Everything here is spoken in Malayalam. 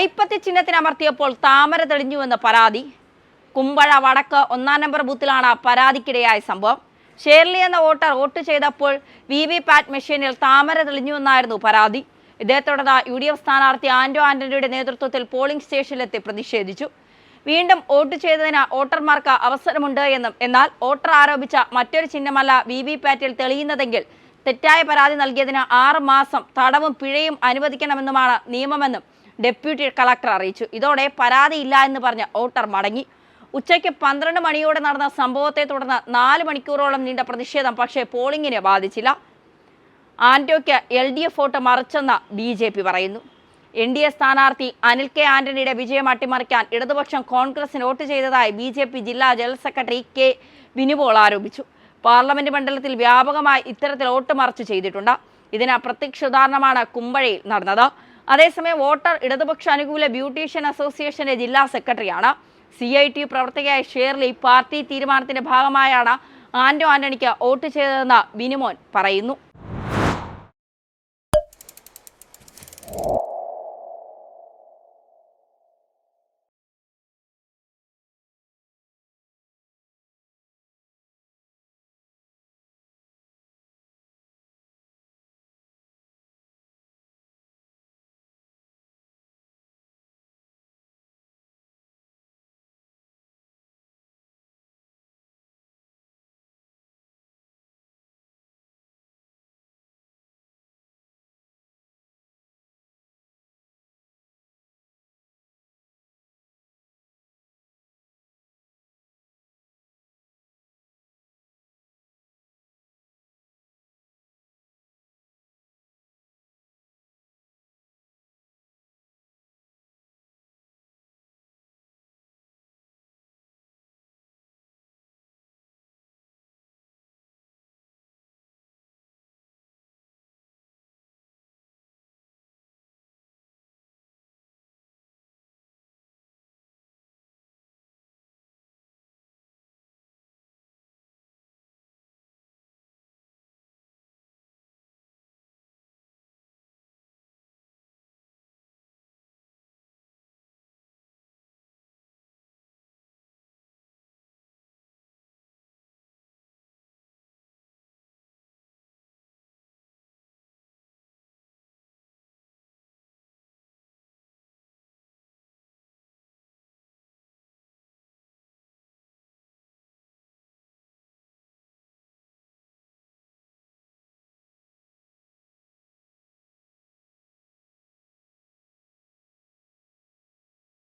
കൈപ്പത്തി ചിഹ്നത്തിനമർത്തിയപ്പോൾ താമര തെളിഞ്ഞുവെന്ന് പരാതി. കുമ്പഴ വടക്ക് ഒന്നാം നമ്പർ ബൂത്തിലാണ് പരാതിക്കിടയായ സംഭവം. ഷേർലി എന്ന വോട്ടർ വോട്ട് ചെയ്തപ്പോൾ വി വി പാറ്റ് മെഷീനിൽ താമര തെളിഞ്ഞുവെന്നായിരുന്നു പരാതി. ഇതേ തുടർന്ന് യു ഡി എഫ് സ്ഥാനാർത്ഥി ആന്റോ ആന്റണിയുടെ നേതൃത്വത്തിൽ പോളിംഗ് സ്റ്റേഷനിലെത്തി പ്രതിഷേധിച്ചു. വീണ്ടും വോട്ട് ചെയ്തതിന് വോട്ടർമാർക്ക് അവസരമുണ്ട് എന്നും എന്നാൽ വോട്ടർ ആരോപിച്ച മറ്റൊരു ചിഹ്നമല്ല വി വി പാറ്റിൽ തെളിയുന്നതെങ്കിൽ തെറ്റായ പരാതി നൽകിയതിന് ആറ് മാസം തടവും പിഴയും അനുവദിക്കണമെന്നുമാണ് നിയമമെന്നും ഡെപ്യൂട്ടി കളക്ടർ അറിയിച്ചു. ഇതോടെ പരാതിയില്ല എന്ന് പറഞ്ഞ ഓട്ടർ മടങ്ങി. ഉച്ചയ്ക്ക് പന്ത്രണ്ട് മണിയോടെ നടന്ന സംഭവത്തെ തുടർന്ന് നാല് മണിക്കൂറോളം നീണ്ട പ്രതിഷേധം പക്ഷേ പോളിംഗിനെ ബാധിച്ചില്ല. ആന്റോയ്ക്ക് എൽ ഡി എഫ് വോട്ട് മറിച്ചെന്ന് ബി ജെ പി പറയുന്നു. എൻ ഡി എ സ്ഥാനാർത്ഥി അനിൽ കെ ആന്റണിയുടെ വിജയം അട്ടിമറിക്കാൻ ഇടതുപക്ഷം കോൺഗ്രസിന് വോട്ട് ചെയ്തതായി ബി ജെ പി ജില്ലാ ജനറൽ സെക്രട്ടറി കെ വിനുപോൾ ആരോപിച്ചു. പാർലമെന്റ് മണ്ഡലത്തിൽ വ്യാപകമായി ഇത്തരത്തിൽ വോട്ട് മറിച്ച് ചെയ്തിട്ടുണ്ട്. ഇതിന് പ്രത്യക്ഷ ഉദാഹരണമാണ് കുമ്പഴയിൽ നടന്നത്. അതേസമയം വോട്ടർ ഇടതുപക്ഷ അനുകൂല ബ്യൂട്ടീഷ്യൻ അസോസിയേഷന്റെ ജില്ലാ സെക്രട്ടറിയാണ്. സി ഐ ടി പ്രവർത്തകയായ ഷേർലി പാർട്ടി തീരുമാനത്തിന്റെ ഭാഗമായാണ് ആന്റോ ആന്റണിക്ക് വോട്ട് ചെയ്തതെന്ന് ബിനിമോൻ പറയുന്നു.